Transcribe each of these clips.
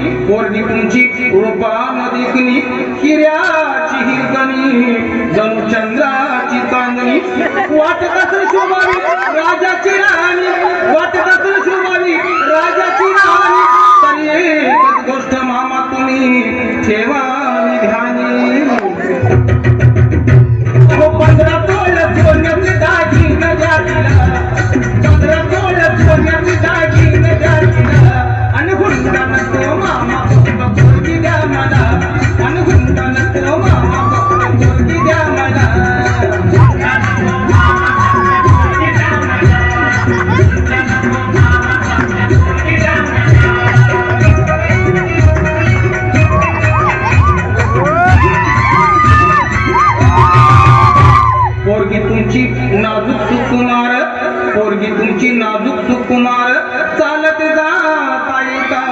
कोरडी उंची दिसली हिऱ्याची ही गणी जणू चंद्राची चांदणी. वाट कसं शोभावी राजाची सुकुमार पोरगी तुमची नाजूक सुकुमार चालत जा का.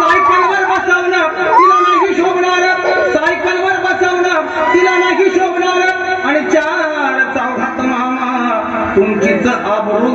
सायकलवर बसवणं तिला नाही शोभणार. सायकलवर बसवणं तिला नाही शोभणार. आणि चार चौघात मामा तुमचीच आबरू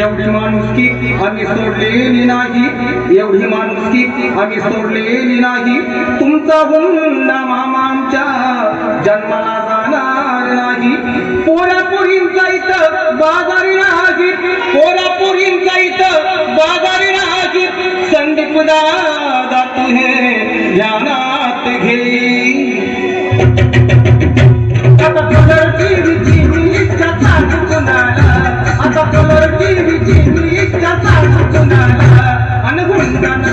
एवढी माणुसकी आम्ही सोडलेली नाही. एवढी माणुसकी आम्ही सोडलेली नाही. तुमचा हुंडा मामा आमच्या जन्माला जाणार नाही. पोरापोरींचा इथं बाजारी नाही पोरापोरींचा इथं बाजारी नाही संदीप दादा तुहे ध्यानात घे నన్ను అనుకుంటున్నాడా అనుకుంటాను